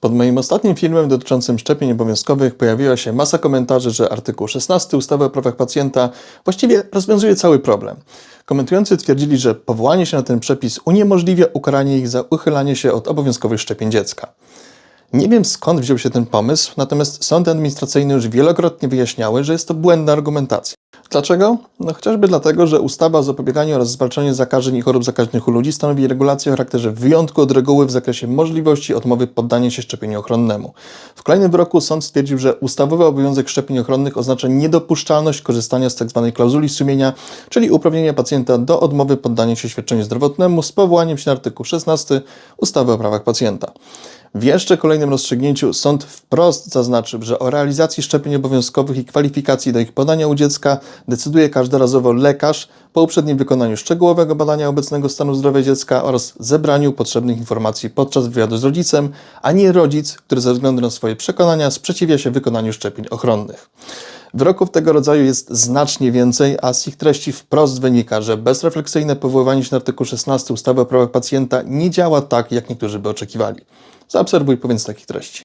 Pod moim ostatnim filmem dotyczącym szczepień obowiązkowych pojawiła się masa komentarzy, że artykuł 16 ustawy o prawach pacjenta właściwie rozwiązuje cały problem. Komentujący twierdzili, że powołanie się na ten przepis uniemożliwia ukaranie ich za uchylanie się od obowiązkowych szczepień dziecka. Nie wiem skąd wziął się ten pomysł, natomiast sądy administracyjne już wielokrotnie wyjaśniały, że jest to błędna argumentacja. Dlaczego? No chociażby dlatego, że ustawa o zapobieganiu oraz zwalczaniu zakażeń i chorób zakaźnych u ludzi stanowi regulację o charakterze wyjątku od reguły w zakresie możliwości odmowy poddania się szczepieniu ochronnemu. W kolejnym wyroku sąd stwierdził, że ustawowy obowiązek szczepień ochronnych oznacza niedopuszczalność korzystania z tzw. klauzuli sumienia, czyli uprawnienia pacjenta do odmowy poddania się świadczeniu zdrowotnemu z powołaniem się na artykuł 16 ustawy o prawach pacjenta. W jeszcze kolejnym rozstrzygnięciu sąd wprost zaznaczył, że o realizacji szczepień obowiązkowych i kwalifikacji do ich podania u dziecka decyduje każdorazowo lekarz po uprzednim wykonaniu szczegółowego badania obecnego stanu zdrowia dziecka oraz zebraniu potrzebnych informacji podczas wywiadu z rodzicem, a nie rodzic, który ze względu na swoje przekonania sprzeciwia się wykonaniu szczepień ochronnych. Wyroków tego rodzaju jest znacznie więcej, a z ich treści wprost wynika, że bezrefleksyjne powoływanie się na artykuł 16 ustawy o prawach pacjenta nie działa tak, jak niektórzy by oczekiwali. Zaobserwuj powiedz takich treści.